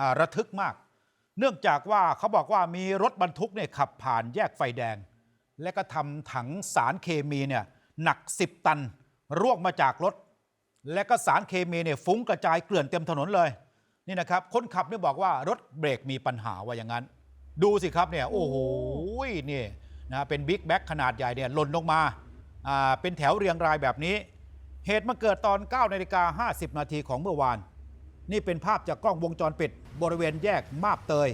อ่าระทึกมาก เนื่องจากว่าเขาบอกว่ามีรถบรรทุกเนี่ยขับผ่านแยกไฟแดง และก็ทำถังสารเคมีเนี่ยหนัก 10 ตัน ร่วงมาจากรถ และก็สารเคมีเนี่ยฟุ้งกระจายเกลื่อนเต็มถนนเลย นี่นะครับคนขับเนี่ยบอกว่ารถเบรกมีปัญหาว่าอย่างนั้น ดูสิครับเนี่ยโอ้โหนี่นะเป็นบิ๊กแบ็คขนาดใหญ่เนี่ยหล่นลงมาอ่าเป็นแถวเรียงรายแบบนี้ เหตุมันเกิดตอน9นาฬิกา50 นาทีของเมื่อวาน นี่เป็นภาพจากกล้องวงจรปิด บริเวณแยกมาบเตย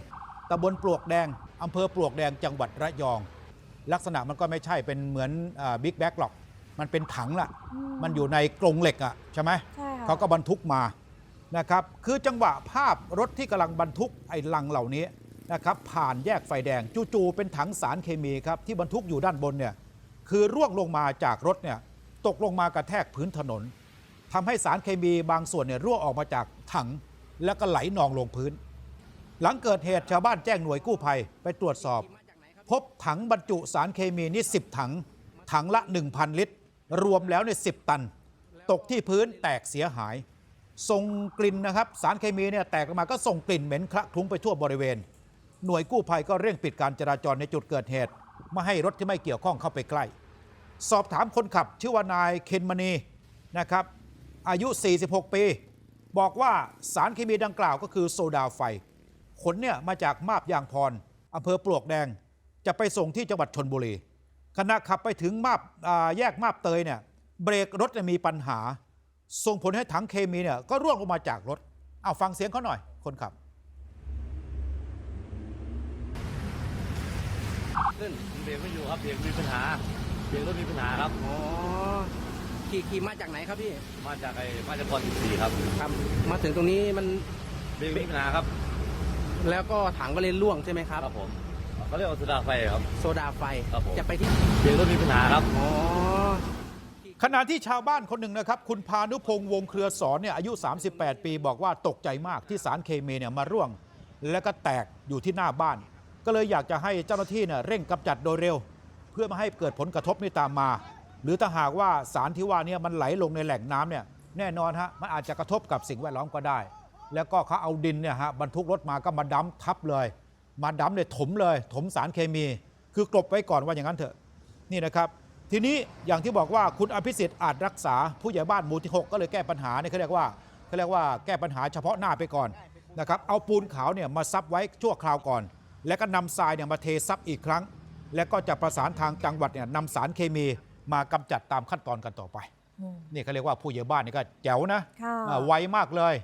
ตำบลปลวกแดงอำเภอปลวกแดงจังหวัดระยอง ลักษณะมันก็ไม่ใช่เป็นเหมือนบิ๊กแบ็คหรอก มันเป็นถังล่ะ มันอยู่ในกรงเหล็กอะใช่ไหมใช่ค่ะเขาก็บรรทุกมานะครับ คือจังหวะภาพรถที่กำลังบรรทุกไอ้ลังเหล่านี้นะครับผ่านแยกไฟแดงจู่ๆเป็นถังสารเคมีครับที่บรรทุกอยู่ด้านบนเนี่ยคือร่วงลงมาจากรถเนี่ยตกลงมากระแทกพื้นถนน ทำให้สารเคมีบางส่วนเนี่ยรั่วออกมาจากถัง แล้วก็ไหลนองลงพื้น หลังเกิดเหตุชาวบ้านแจ้งหน่วยกู้ภัยไปตรวจสอบ พบถังบรรจุสารเคมีนี่ 10 ถัง ถังละ 1,000 ลิตร รวมแล้วใน10 ตัน ตกที่พื้นแตกเสียหายส่งกลิ่นนะครับสารเคมีเนี่ยแตกออกมาก็ส่งกลิ่นเหม็นคละคลุ้งไปทั่วบริเวณ หน่วยกู้ภัยก็เร่งปิดการจราจรในจุดเกิดเหตุไม่ให้รถที่ไม่เกี่ยวข้องเข้าไปใกล้ สอบถามคนขับชื่อว่านายเคนมณีนะครับ อายุ 46 ปี บอกว่าสารเคมีดังกล่าวก็คือโซดาไฟ ขนเนี่ยมาจากมาบยางพรอำเภอปลวกแดง จะไปส่งที่จังหวัดชนบุรี ขณะขับไปถึงมาบอ่าแยกมาบเตยเนี่ยเบรกรถเนี่ยมีปัญหา ส่งผลให้ถังเคมีเนี่ยก็ร่วงลงมาจากรถ เอาฟังเสียงเขาหน่อย คนขับขึ้นเบรกไม่อยู่ครับเบรกมีปัญหาเบรกรถมีปัญหาครับอ๋อ ขี่ขี่มาจากไหนครับพี่มาจากไอ้มาจากคอนสี่ครับครับ มาถึงตรงนี้มันเบรกมีปัญหาครับ แล้วก็ถังก็เลยล่วงใช่ไหมครับครับผมเขาเรียกว่าโซดาไฟครับ โซดาไฟครับผม จะไปที่เบรกรถมีปัญหาครับอ๋อ ขณะที่ชาวบ้านคนหนึ่งนะครับ คุณพานุพงษ์วงเครือสอนเนี่ยอายุ 38 ปีบอกว่าตกใจมากที่สารเคมีเนี่ยมาร่วง แล้วก็แตกอยู่ที่หน้าบ้าน ก็เลยอยากจะให้เจ้าหน้าที่เนี่ยเร่งกำจัดโดยเร็ว เพื่อไม่ให้เกิดผลกระทบนี้ตามมา หรือถ้าหากว่าสารที่ว่าเนี่ยมันไหลลงในแหล่งน้ำเนี่ยแน่นอนฮะมันอาจจะกระทบกับสิ่งแวดล้อมก็ได้ แล้วก็เขาเอาดินเนี่ยฮะบรรทุกรถมาก็มาดั้มทับเลย มาดั้มเลยถมเลย ถมสารเคมี คือกลบไว้ก่อนว่าอย่างนั้นเถอะนี่นะครับทีนี้อย่างที่บอกว่าคุณอภิสิทธิ์อาจรักษาผู้ใหญ่บ้านหมู่ที่ 6 ก็เลยแก้ปัญหาเนี่ยเขาเรียกว่าเขาเรียกว่าแก้ปัญหาเฉพาะหน้าไปก่อนนะครับเอาปูนขาวเนี่ยมาซับไว้ชั่วคราวก่อน แล้วก็นำทรายเนี่ยมาเทซับอีกครั้ง แล้วก็จะประสานทางจังหวัดเนี่ยนำสารเคมี มากำจัดตามขั้นตอนกันต่อไป อืม นี่เขาเรียกว่าผู้ใหญ่บ้านนี่ก็แจ๋วนะค่ะ อ่าไวมากเลย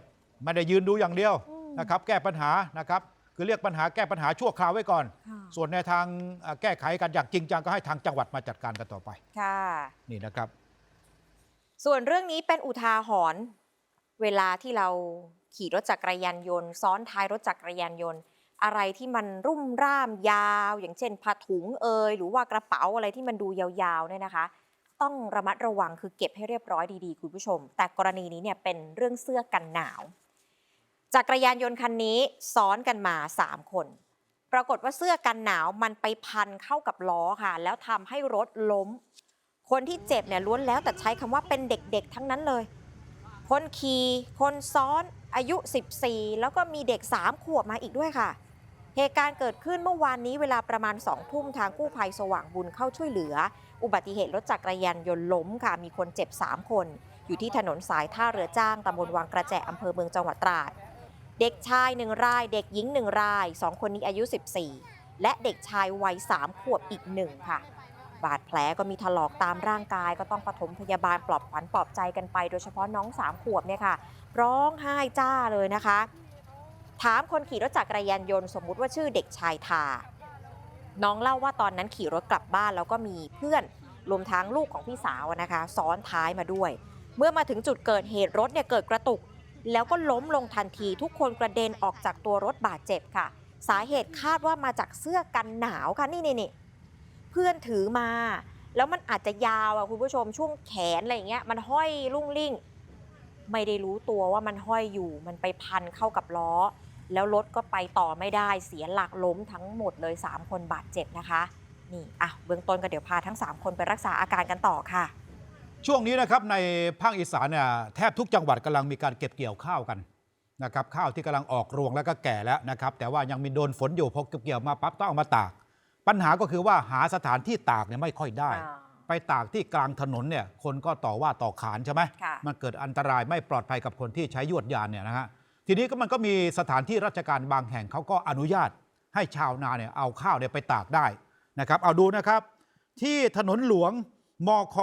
ไม่ได้ยืนดูอย่างเดียวนะครับ แก้ปัญหานะครับ คือเรียกปัญหาแก้ปัญหาชั่วคราวไว้ก่อน ค่ะส่วนในทางอ่าแก้ไขกันอย่างจริงจังก็ให้ทางจังหวัดมาจัดการกันต่อไปค่ะ นี่นะครับ ส่วนเรื่องนี้เป็นอุทาหรณ์เวลาที่เราขี่รถจักรยานยนต์ ซ้อนท้ายรถจักรยานยนต์ อะไรที่มันรุ่มร่ามยาว อย่างเช่นผ้าถุงเอยหรือว่ากระเป๋าอะไรที่มันดูยาวๆเนี่ยนะคะ ต้องระมัดระวังคือเก็บให้เรียบร้อยดีๆ คุณผู้ชม แต่กรณีนี้เนี่ยเป็นเรื่องเสื้อกันหนาว จักรยานยนต์คันนี้ซ้อนกันมา 3 คน ปรากฏว่าเสื้อกันหนาวมันไปพันเข้ากับล้อค่ะ แล้วทำให้รถล้ม คนที่เจ็บเนี่ยล้วนแล้วแต่ใช้คำว่าเป็นเด็กๆ ทั้งนั้นเลยคนขี่คนซ้อนอายุ 14 แล้วก็มีเด็ก 3 ขวบมาอีกด้วยค่ะ เหตุการณ์เกิดขึ้นเมื่อวานนี้เวลาประมาณ2ทุ่มทางกู้ภัยสว่างบุญเข้าช่วยเหลือ อุบัติเหตุรถจักรยานยนต์ล้มค่ะมีคนเจ็บ 3 คน อยู่ที่ถนนสายท่าเรือจ้างตำบลวังกระแจอำเภอเมืองจังหวัดตราด เด็กชายหนึ่งราย เด็กหญิงหนึ่งราย 2 คนนี้อายุ 14 และเด็กชายวัย3ขวบอีกหนึ่งค่ะ บาดแผลก็มีถลอกตามร่างกายก็ต้องปฐมพยาบาลปลอบขวัญปลอบใจกันไป โดยเฉพาะน้องสามขวบเนี่ยค่ะ ร้องไห้จ้าเลยนะคะ ถามคนขี่รถจักรยานยนต์สมมุติว่าชื่อเด็กชายทา น้องเล่าว่าตอนนั้นขี่รถกลับบ้านแล้วก็มีเพื่อนรวมทั้งลูกของพี่สาวนะคะ ซ้อนท้ายมาด้วย เมื่อมาถึงจุดเกิดเหตุรถเนี่ยเกิดกระตุก แล้วก็ล้มลงทันทีทุกคนกระเด็นออกจากตัวรถบาดเจ็บค่ะ สาเหตุคาดว่ามาจากเสื้อกันหนาวค่ะนี่นี่นเพื่อนถือมา แล้วมันอาจจะยาวอะคุณผู้ชมช่วงแขนอะไรอย่างเงี้ยมันห้อยลุ่งลิ่ง ไม่ได้รู้ตัวว่ามันห้อยอยู่ มันไปพันเข้ากับล้อ แล้วรถก็ไปต่อไม่ได้เสียหลักล้มทั้งหมดเลย 3 คนบาดเจ็บนะคะนี่อะเบื้องต้นก็เดี๋ยวพาทั้ง 3 คนไปรักษาอาการกันต่อค่ะ ช่วงนี้นะครับในภาคอีสานเนี่ยแทบทุกจังหวัดกำลังมีการเก็บเกี่ยวข้าวกันนะครับข้าวที่กำลังออกรวงแล้วก็แก่แล้วนะครับแต่ว่ายังมีโดนฝนอยู่พอเกี่ยวมาปั๊บต้องเอามาตาก ปัญหาก็คือว่าหาสถานที่ตากเนี่ยไม่ค่อยได้อ่าไปตากที่กลางถนนเนี่ยคนก็ต่อว่าต่อขานใช่ไหมค่ะมันเกิดอันตรายไม่ปลอดภัยกับคนที่ใช้ยวดยานเนี่ยนะฮะ ทีนี้ก็มันก็มีสถานที่ราชการบางแห่งเขาก็อนุญาตให้ชาวนาเนี่ยเอาข้าวเนี่ยไปตากได้นะครับ เอาดูนะครับ ที่ถนนหลวงมค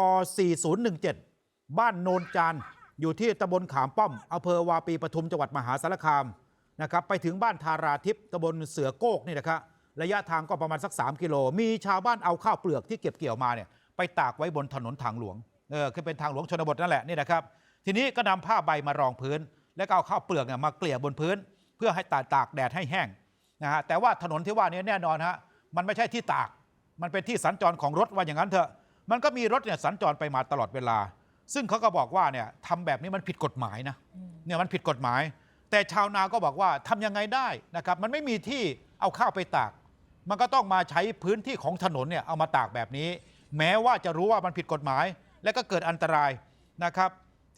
4017 บ้านโนนจานอยู่ที่ตำบลขามป้อมอำเภอวาปีปทุมจังหวัดมหาสารคามนะครับไปถึงบ้านทาราทิพย์ตำบลเสือโกกนี่นะครับระยะทางก็ประมาณสัก 3 กิโล มีชาวบ้านเอาข้าวเปลือกที่เก็บเกี่ยวมาเนี่ยไปตากไว้บนถนนทางหลวงเออคือเป็นทางหลวงชนบทนั่นแหละนี่นะครับ ทีนี้ก็นำผ้าใบมารองพื้น แล้วก็เอาข้าวเปลือกเนี่ยมาเกลี่ยบนพื้น เพื่อให้ตากตากแดดให้แห้งนะฮะแต่ว่าถนนที่ว่านี้แน่นอนฮะมันไม่ใช่ที่ตาก มันเป็นที่สัญจรของรถว่าอย่างนั้นเถอะ มันก็มีรถเนี่ยสัญจรไปมาตลอดเวลา ซึ่งเขาก็บอกว่าเนี่ยทำแบบนี้มันผิดกฎหมายนะเนี่ยมันผิดกฎหมาย แต่ชาวนาก็บอกว่าทำยังไงได้นะครับมันไม่มีที่เอาข้าวไปตาก มันก็ต้องมาใช้พื้นที่ของถนนเนี่ยเอามาตากแบบนี้ แม้ว่าจะรู้ว่ามันผิดกฎหมาย และก็เกิดอันตรายนะครับ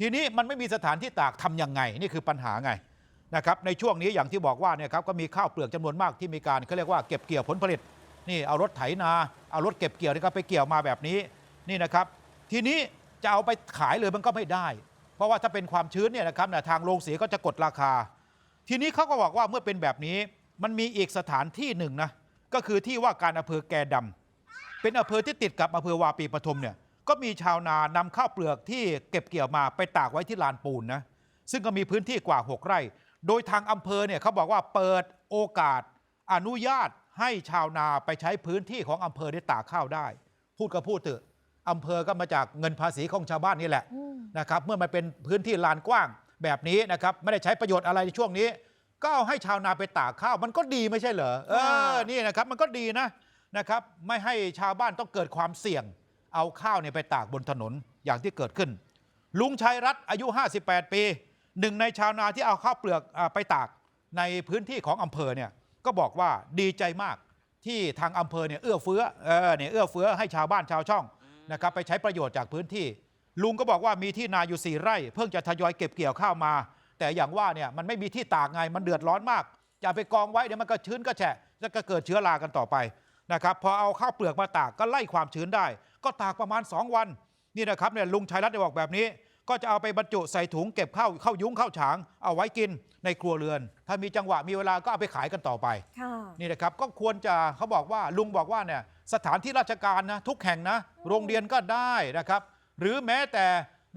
ทีนี้มันไม่มีสถานที่ตากทำยังไงนี่คือปัญหาไงนะครับในช่วงนี้อย่างที่บอกว่าเนี่ยครับก็มีข้าวเปลือกจำนวนมากที่มีการเขาเรียกว่าเก็บเกี่ยวผลผลิต นี่เอารถไถนา เอารถเก็บเกี่ยวนี่ก็ไปเกี่ยวมาแบบนี้นี่นะครับ ทีนี้จะเอาไปขายเลยมันก็ไม่ได้ เพราะว่าถ้าเป็นความชื้นเนี่ยนะครับเนี่ยทางโรงสีก็จะกดราคา ทีนี้เขาก็บอกว่าเมื่อเป็นแบบนี้ มันมีอีกสถานที่หนึ่งนะก็คือที่ว่าการอำเภอแกดำเป็นอำเภอที่ติดกับอำเภอวาปีปทุมเนี่ย ก็มีชาวนานำข้าวเปลือกที่เก็บเกี่ยวมาไปตากไว้ที่ลานปูนนะซึ่งก็มีพื้นที่กว่า 6 ไร่ โดยทางอำเภอเนี่ยเขาบอกว่าเปิดโอกาสอนุญาตให้ชาวนาไปใช้พื้นที่ของอำเภอได้ตากข้าวได้ พูดก็พูดเถอะอำเภอก็มาจากเงินภาษีของชาวบ้านนี่แหละนะครับเมื่อมันเป็นพื้นที่ลานกว้างแบบนี้นะครับไม่ได้ใช้ประโยชน์อะไรในช่วงนี้ ก็เอาให้ชาวนาไปตากข้าว มันก็ดีไม่ใช่เหรอเออนี่นะครับมันก็ดีนะนะครับ ไม่ให้ชาวบ้านต้องเกิดความเสี่ยง เอาข้าวเนี่ยไปตากบนถนนอย่างที่เกิดขึ้น ลุงชัยรัตน์อายุ 58 ปีหนึ่งในชาวนาที่เอาข้าวเปลือกอไปตากในพื้นที่ของอำเภอเนี่ยก็บอกว่าดีใจมากที่ทางอำเภอเนี่ยเอื้อเฟื้อเออเนี่ยเอื้อเฟื้อให้ชาวบ้านชาวช่องนะครับไปใช้ประโยชน์จากพื้นที่ ลุงก็บอกว่ามีที่นาอยู่4ไร่ เพิ่งจะทยอยเก็บเกี่ยวข้าวมา แต่อย่างว่าเนี่ยมันไม่มีที่ตากไงมันเดือดร้อนมากจะเอาไปกองไว้เดี๋ยวมันก็ชื้นก็แฉะแล้วก็เกิดเชื้อรากันต่อไป นะครับพอเอาข้าวเปลือกมาตากก็ไล่ความชื้นได้ ก็ตากประมาณ 2 วันนี่นะครับเนี่ยลุงชัยรัตน์ได้บอกแบบนี้ ก็จะเอาไปบรรจุใส่ถุงเก็บข้าวเข้ายุ้งเข้าฉาง เอาไว้กินในครัวเรือน ถ้ามีจังหวะมีเวลาก็เอาไปขายกันต่อไปค่ะนี่นะครับก็ควรจะเขาบอกว่าลุงบอกว่าเนี่ยสถานที่ราชการนะทุกแห่งนะ โรงเรียนก็ได้นะครับ หรือแม้แต่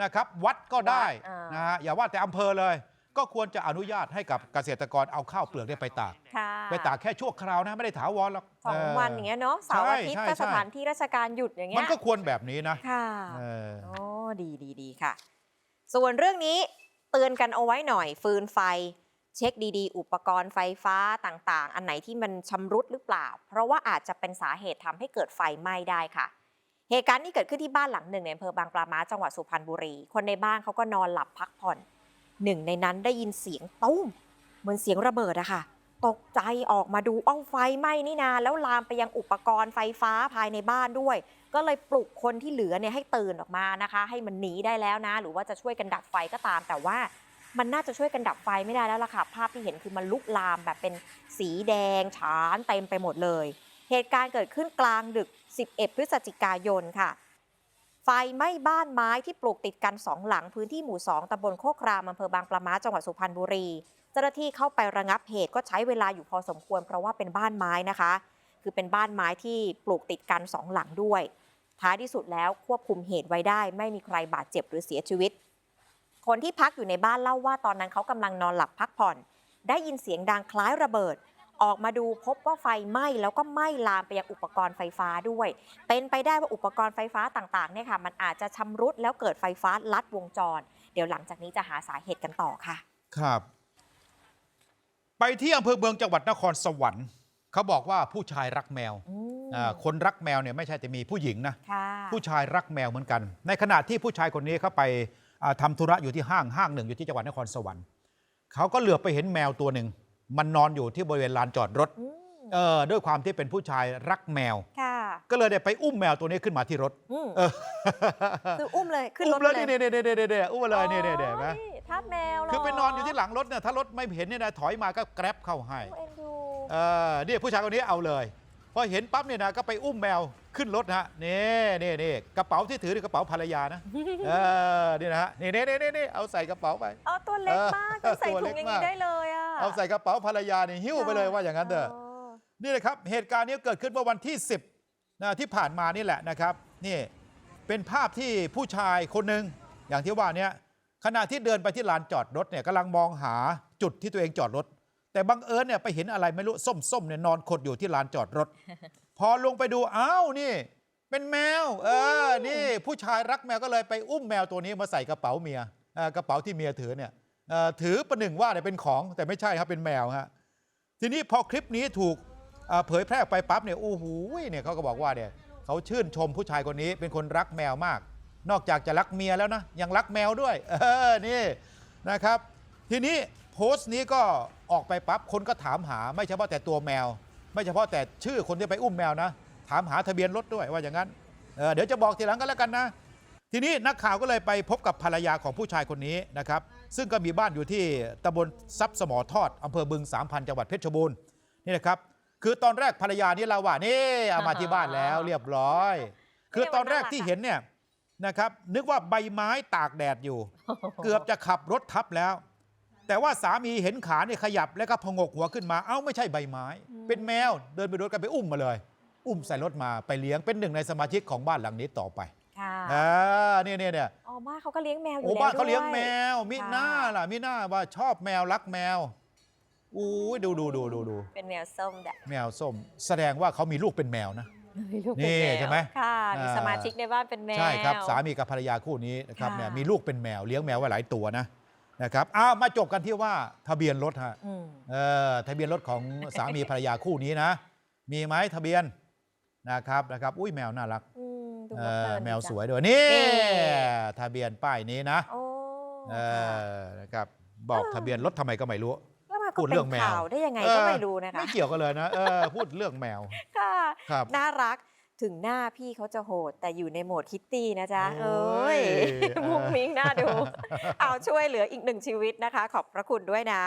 นะครับวัดก็ได้วัดอ่านนะฮะอย่าว่าแต่อำเภอเลย ก็ควรจะอนุญาตให้กับเกษตรกรเอาข้าวเปลือกเนี่ยไปตากค่ะ ไปตากแค่ชั่วคราวนะไม่ได้ถาวรหรอกสองเวันอย่างเงี้ยเนาะเสาร์อาทิตย์ใช่ก็ใช่สถานที่ราชการหยุดอย่างเงี้มันยก็ควรแบบนี้นะค่ะเออโอ้ดีดีดีค่ะ ส่วนเรื่องนี้เตือนกันเอาไว้หน่อย ฟืนไฟ เช็คดีๆ อุปกรณ์ไฟฟ้าต่างๆ อันไหนที่มันชำรุดหรือเปล่า เพราะว่าอาจจะเป็นสาเหตุทำให้เกิดไฟไหม้ได้ค่ะเหตุการณ์นี้เกิดขึ้นที่บ้านหลังหนึ่งในอำเภอบางปลาม้าจังหวัดสุพรรณบุรี คนในบ้านเขาก็นอนหลับพักผ่อน หนึ่งในนั้นได้ยินเสียงตุ้มเหมือนเสียงระเบิดอะค่ะ ตกใจออกมาดูเอ้าไฟไหม้นี่นา แล้วลามไปยังอุปกรณ์ไฟฟ้าภายในบ้านด้วย ก็เลยปลุกคนที่เหลือเนี่ยให้ตื่นออกมานะคะ ให้มันหนีได้แล้วนะ หรือว่าจะช่วยกันดับไฟก็ตาม แต่ว่ามันน่าจะช่วยกันดับไฟไม่ได้แล้วล่ะค่ะภาพที่เห็นคือมันลุกลามแบบเป็นสีแดงฉานเต็มไปหมดเลย เหตุการณ์เกิดขึ้นกลางดึก 11 พฤศจิกายนค่ะ ไฟไหม้บ้านไม้ที่ปลูกติดกันสองหลังพื้นที่หมู่2ตำบลโคกรามอำเภอบางปลาม้าจังหวัดสุพรรณบุรี เจ้าหน้าที่เข้าไประงับเหตุก็ใช้เวลาอยู่พอสมควรเพราะว่าเป็นบ้านไม้นะคะ คือเป็นบ้านไม้ที่ปลูกติดกันสองหลังด้วย ท้ายที่สุดแล้วควบคุมเหตุไว้ได้ ไม่มีใครบาดเจ็บหรือเสียชีวิต คนที่พักอยู่ในบ้านเล่าว่าตอนนั้นเขากำลังนอนหลับพักผ่อน ได้ยินเสียงดังคล้ายระเบิด ออกมาดูพบว่าไฟไหม้แล้วก็ไหม้ลามไปยังอุปกรณ์ไฟฟ้าด้วย เป็นไปได้ว่าอุปกรณ์ไฟฟ้าต่างๆเนี่ยค่ะมันอาจจะชำรุดแล้วเกิดไฟฟ้าลัดวงจร เดี๋ยวหลังจากนี้จะหาสาเหตุกันต่อค่ะ ครับ ไปที่อำเภอเมืองจังหวัดนครสวรรค์เขาบอกว่าผู้ชายรักแมวอืมอ่าคนรักแมวเนี่ยไม่ใช่แต่มีผู้หญิงนะ ค่ะผู้ชายรักแมวเหมือนกัน ในขณะที่ผู้ชายคนนี้เขาไปอ่าทำธุระอยู่ที่ห้างห้างหนึ่งอยู่ที่จังหวัดนครสวรรค์เขาก็เหลือบไปเห็นแมวตัวหนึ่ง มันนอนอยู่ที่บริเวณลานจอดรถอืมเออด้วยความที่เป็นผู้ชายรักแมวค่ะก็เลยได้ไปอุ้มแมวตัวนี้ขึ้นมาที่รถอืมเออคืออุ้มเลยขึ้นรอุ้ถมเลยไปนี่นี่นี่นี่นี่นี่อุ้มมาเลยนี่นี่นี่เห็นไหมโอ้ยท่าพแมวเหรอคือไปนอนอยู่ที่หลังรถเนี่ยถ้ารถไม่เห็นเนี่ยนะถอยมาก็แกร็บเข้าให้โอ้เอ็นดูเออนี่ผู้ชายคนนี้เอาเลยพอเห็นปั๊บเนี่ยนะก็ไปอุ้มแมวขึ้นรถนะฮะนี่นี่นี่กระเป๋าที่ถือนี่กระเป๋าภรรยานะเออนี่นะฮะนี่นี่นี่นี่เอาใส่กระเป๋าไปเออตัวเล็กมากเออใส่ตัวถุเล็งกอย่างมากนี้ได้เลยอะ เอาใส่กระเป๋าภรรยาเนี่ยหิ้วไปเลยว่าอย่างนั้นเถอะนี่เลยครับเหตุการณ์นี้เกิดขึ้นเมื่อวันที่ 10นะที่ผ่านมานี่แหละนะครับนี่เป็นภาพที่ผู้ชายคนหนึ่งอย่างที่ว่าเนี่ยขณะที่เดินไปที่ลานจอดรถเนี่ยกำลังมองหาจุดที่ตัวเองจอดรถ แต่บังเอิญเนี่ยไปเห็นอะไรไม่รู้ส้มๆเนี่ยนอนขดอยู่ที่ลานจอดรถ พอลงไปดูอ้าวนี่ เป็นแมว เออนี่ ผู้ชายรักแมวก็เลยไปอุ้มแมวตัวนี้มาใส่กระเป๋าเมียเอ่อกระเป๋าที่เมียถือเนี่ยเอ่อ ถือประหนึ่งว่าเนี่ยเป็นของแต่ไม่ใช่ครับเป็นแมวฮะทีนี้พอคลิปนี้ถูกเผยแพร่ไปปั๊บเนี่ยโอ้โหเนี่ยเขาก็บอกว่าเนี่ยเขาชื่นชมผู้ชายคนนี้เป็นคนรักแมวมาก นอกจากจะรักเมียแล้วนะยังรักแมวด้วยเออนี่นะครับ ทีนี้โพสต์นี้ก็ออกไปปั๊บคนก็ถามหาไม่เฉพาะแต่ตัวแมว ไม่เฉพาะแต่ชื่อคนที่ไปอุ้มแมวนะ ถามหาทะเบียนรถด้วยว่าอย่างนั้นเออเดี๋ยวจะบอกทีหลังกันแล้วกันนะ ทีนี้นักข่าวก็เลยไปพบกับภรรยาของผู้ชายคนนี้นะครับ ซึ่งก็มีบ้านอยู่ที่ตำบลทรัพย์สมอทอดอำเภอบึงสามพันจังหวัดเพชรบูรณ์นี่นะครับ คือตอนแรกภรรยานี่เราว่านี่เอามาที่บ้านแล้วเรียบร้อย คือตอนแรกที่เห็นเนี่ยนะครับ นึกว่าใบไม้ตากแดดอยู่ เกือบจะขับรถทับแล้ว แต่ว่าสามีเห็นขาเนี่ยขยับแล้วก็พองกหัวขึ้นมาเอ้าไม่ใช่ใบไม้ เป็นแมวเดินไปรถกันไปอุ้มมาเลย อุ้มใส่รถมาไปเลี้ยงเป็นหนึ่งในสมาชิกของบ้านหลังนี้ต่อไป อ่าเนี่ยเนี่ยเนี่ยอ๋อบ้านเขาก็เลี้ยงแมวอยู่โอ้แล้วบ้านเขาเลี้ยงด้วยแมวมิค่ะหน้าล่ะมิหน้าว่าชอบแมวรักแมวอู้ยดูดูดูดูดูเป็นแมวส้มแดดแมวส้ม แสดงว่าเขามีลูกเป็นแมวนะมีลูกนี่เป็นแวใช่ไหมค่ะ มีอ่า สมาชิกในบ้านเป็นแมว ใช่ครับสามีกับภรรยาคู่นี้นะครับค่ะ เนี่ยมีลูกเป็นแมวเลี้ยงแมวไว้หลายตัวนะนะครับอ้าวมาจบกันที่ว่าทะเบียนรถฮะอืมเออทะเบียนรถของสามีภรรยาคู่นี้นะ มีไหมทะเบียนนะครับนะครับ อุ้ยแมวน่ารักอืม ดูเอว่าเพอลินแมวจังสวยด้วยนี่นี่ทะเบียนป้ายนี้นะโอ้เอค่ะอนะครับบอกทะเบียนรถทำไมก็ไม่รู้ แล้วมาพูก็ดเป็เรื่องนแมว ข่าวได้ยังไงเออก็ไม่รู้นะคะ ไม่เกี่ยวกันเลยนะเออพูดเรื่องแมวค่ะ ครับ น่ารักถึงหน้าพี่เขาจะโหด แต่อยู่ในโหมดคิตตี้นะจ๊ะ โอ้เอ้ยยเออ มุ้งมิ้งน่าดู เอาช่วยเหลืออีกหนึ่งชีวิตนะคะ ขอบพระคุณด้วยนะ